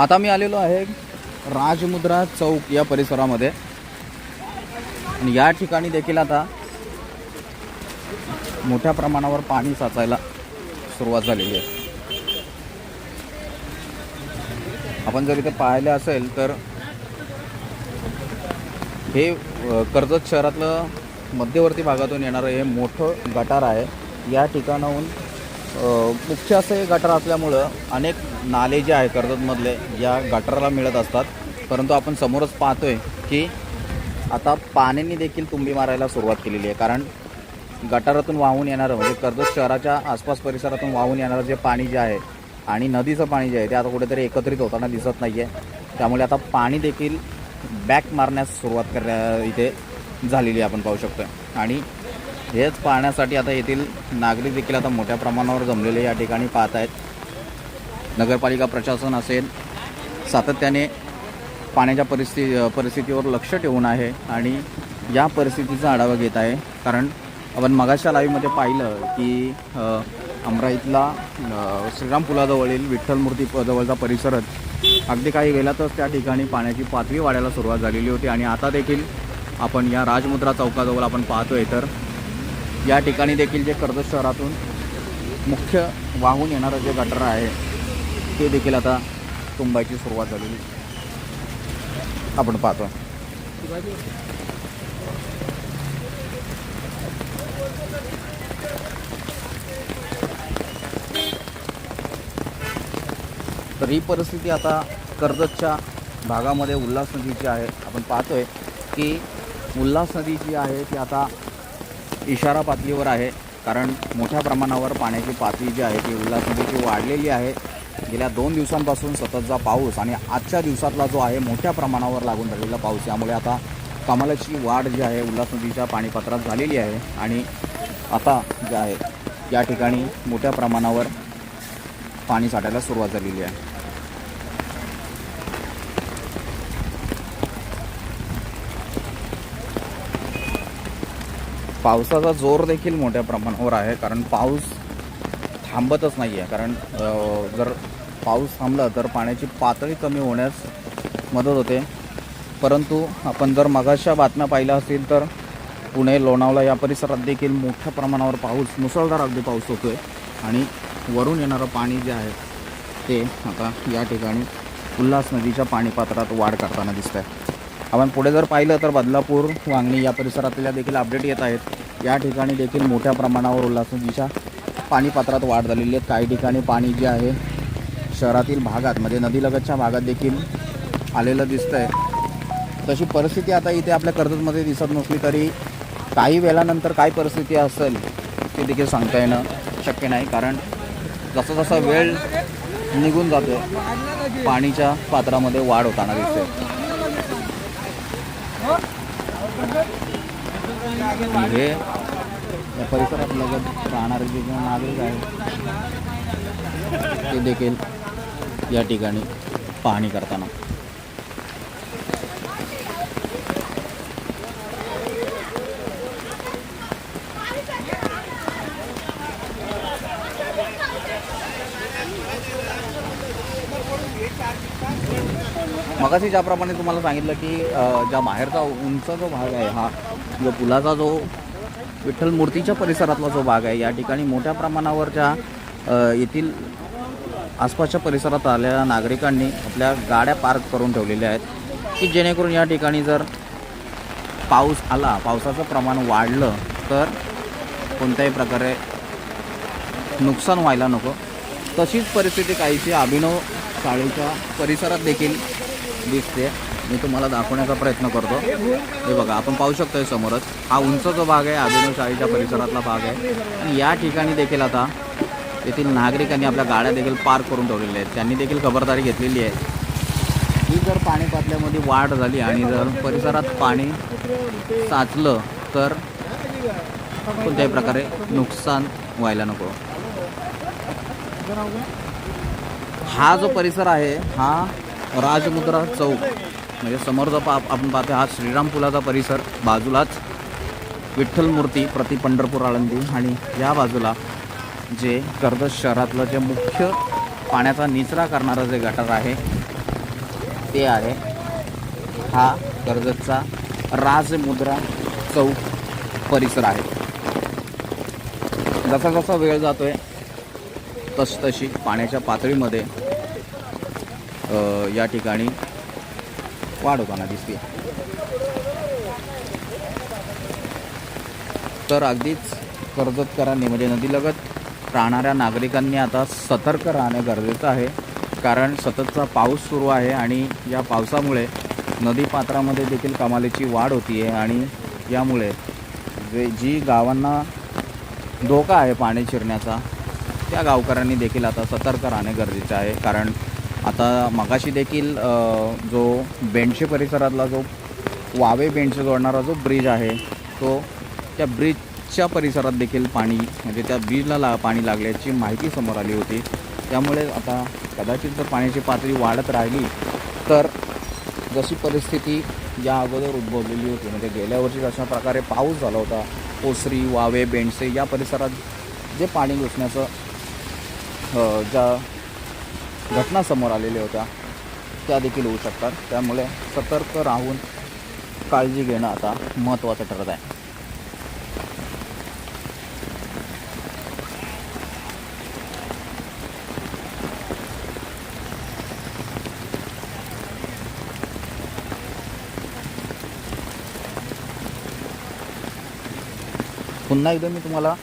आता मी आलेलो आहे राजमुद्रा चौक या परिसरामध्ये. आणि या ठिकाणी देखील आता मोठ्या प्रमाणावर पाणी साचायला सुरुवात झालेली आहे. आपण जर इथे पाहिले असेल तर हे कर्जत शहरातलं मध्यवर्ती भागातून येणारं हे मोठं गटार आहे. या ठिकाणाहून मुख्य असे हे गटार असल्यामुळं अनेक नाले जे आहे कर्जतमधले या गटाराला मिळत असतात. परंतु आपण समोरच पाहतोय की आता पाण्याने देखील तुंबी मारायला सुरुवात केलेली आहे. कारण गटारातून वाहून येणारं म्हणजे कर्जत शहराच्या आसपास परिसरातून वाहून येणारं जे पाणी जे आहे आणि नदीचं पाणी जे आहे ते आता कुठेतरी एकत्रित होताना दिसत नाही आहे त्यामुळे आता पाणी देखील बॅक मारण्यास सुरुवात करण्या इथे झालेली आपण पाहू शकतो आणि हेच पाहण्यासाठी आता येथील नागरिक देखील आता मोठ्या प्रमाणावर जमलेले या ठिकाणी पाहत आहेत. नगरपालिका प्रशासन असेल सातत्याने पाण्याच्या परिस्थिती परिस्थितीवर लक्ष ठेवून आहे आणि या परिस्थितीचा आढावा घेत आहे. कारण आपण मगाशा लाईव्हमध्ये पाहिलं की अमरावतीतला अमराईतला श्रीराम पुलाजवळील विठ्ठल मूर्ती जवळचा परिसरच अगदी काही वेळातच त्या ठिकाणी पाण्याची पातळी वाढायला सुरुवात झालेली होती आणि आता देखील आपण या राजमुद्रा चौकाजवळ आपण पाहतोय. तर या ठिकाणी देखील जे कर्जत शहरातून मुख्य वाहून येणारं जे गटर आहे ते देखील आता तुंबायची सुरुवात झालेली आपण पाहतो. तर ही परिस्थिती आता कर्जतच्या भागामध्ये उल्हास नदीची आहे. आपण पाहतोय की उल्हास नदी जी आहे ती आता इशारा पातळीवर आहे. कारण मोठ्या प्रमाणावर पाण्याची पातळी जी आहे ती उल्हास नदीची वाढलेली आहे. गेल्या दोन दिवसांपासून सततचा पाऊस आणि आजच्या दिवसातला जो आहे मोठ्या प्रमाणावर लागून राहिलेला पाऊस. यामुळे आता कमालाची वाढ जी आहे उल्हास नदीच्या पाणीपात्रात झालेली आहे. आणि आता जे आहे या ठिकाणी मोठ्या प्रमाणावर पाणी साठायला सुरुवात झालेली आहे. पावसाचा जोर देखील मोठ्या प्रमाणावर आहे कारण पाऊस थांबतच नाही आहे कारण जर पाऊस थांबला तर पाण्याची पातळी कमी होण्यास मदत होते. परंतु आपण जर मगाशा बातम्या पाहिल्या असतील तर पुणे लोणावळा या परिसरात देखील मोठ्या प्रमाणावर पाऊस मुसळधार अगदी पाऊस होतो आहे आणि वरून येणारं पाणी जे आहे ते आता या ठिकाणी उल्हास नदीच्या पाणीपात्रात वाढ करताना दिसत आहे आपण पुढे जर पाहिलं तर बदलापूर वांगणी या परिसरातल्या देखील अपडेट येत आहेत. या ठिकाणी देखील मोठ्या प्रमाणावर उल्हास नदीच्या पाणीपात्रात वाढ झालेली आहे. काही ठिकाणी पाणी जे आहे शहरातील भागात म्हणजे नदीलगतच्या भागात देखील आलेलं दिसतं आहे तशी परिस्थिती आता इथे आपल्या कर्जतमध्ये दिसत नसली तरी काही वेळानंतर काय परिस्थिती असेल ते देखील सांगता येणं शक्य नाही. कारण जसं जसा वेळ निघून जातो पाणीच्या पात्रामध्ये वाढ होताना दिसते हे या परिसरात लगत राहणारे जे नागरिक आहेत ते देखील या ठिकाणी पाहणी करताना मगाशी ज्याप्रमाणे तुम्हाला सांगितलं की ज्या बाहेरचा उंच जो भाग आहे हा जो पुलाचा जो विठ्ठल मूर्तीच्या परिसरातला जो भाग आहे या ठिकाणी मोठ्या प्रमाणावर ज्या येथील आसपासच्या परिसरात आलेल्या नागरिकांनी आपल्या गाड्या पार्क करून ठेवलेल्या आहेत की जेणेकरून या ठिकाणी जर पाऊस आला पावसाचं प्रमाण वाढलं तर कोणत्याही प्रकारे नुकसान व्हायला नको. तशीच परिस्थिती काहीशी अभिनव शाळेच्या परिसरात देखील दिसते. मी तुम्हाला दाखवण्याचा प्रयत्न करतो. हे बघा आपण पाहू शकतो समोरच. हा उंच जो भाग आहे अभिनव शाळेच्या परिसरातला भाग आहे. आणि या ठिकाणी देखील आता येथील नागरिकांनी आपल्या गाड्या देखील पार्क करून ठेवलेल्या आहेत. त्यांनी देखील खबरदारी घेतलेली आहे. ही जर पाणी पातल्यामध्ये वाढ झाली आणि जर परिसरात पाणी साचलं तर कोणत्याही प्रकारे नुकसान व्हायला नको. हा जो परिसर आहे हा राजमुद्रा चौक. म्हणजे समोर जो पा आपण पाहतो हा श्रीराम पुलाचा परिसर. बाजूलाच विठ्ठल मूर्ती प्रति पंढरपूर आळंदी आणि या बाजूला जे कर्जत शहरातलं जे मुख्य पाण्याचा निचरा करणारं जे गटार आहे ते आहे हा कर्जतचा राजमुद्रा चौक परिसर आहे. जसा जसा वेळ जातो आहे तसतशी पाण्याच्या पातळीमध्ये या ठिकाणी वाढ होताना दिसते तर अगदीच कर्जतकरांनी म्हणजे नदीलगत राहणाऱ्या नागरिकांनी आता सतर्क राहणे गरजेचं आहे. कारण सततचा पाऊस सुरू आहे आणि या पावसामुळे नदीपात्रामध्ये देखील कमालीची वाढ होती आहे आणि यामुळे जे जी गावांना धोका आहे पाणी शिरण्याचा त्या गावकऱ्यांनी देखील आता सतर्क राहणे गरजेचे आहे. कारण आता मगाशी देखील जो बेंडशे परिसरातला जो वावे बेंडशे जोडणारा जो ब्रिज आहे तो त्या ब्रिजच्या परिसरात देखील पाणी म्हणजे त्या ब्रिजला ला पाणी लागल्याची माहिती समोर आली होती. त्यामुळे आता कदाचित जर पाण्याची पातळी वाढत राहिली तर जशी परिस्थिती या अगोदर उद्भवलेली होती म्हणजे गेल्या वर्षी अशा प्रकारे पाऊस झाला होता ओसरी वावे बेंडसे या परिसरात जे पाणी घुसण्याचं ज्या घटना समोर आलेल्या होत्या. त्या देखील होऊ शकतात. त्यामुळे सतर्क राहून काळजी घेणं आता महत्त्वाचं ठरत आहे. पुन्हा एकदा मी तुम्हाला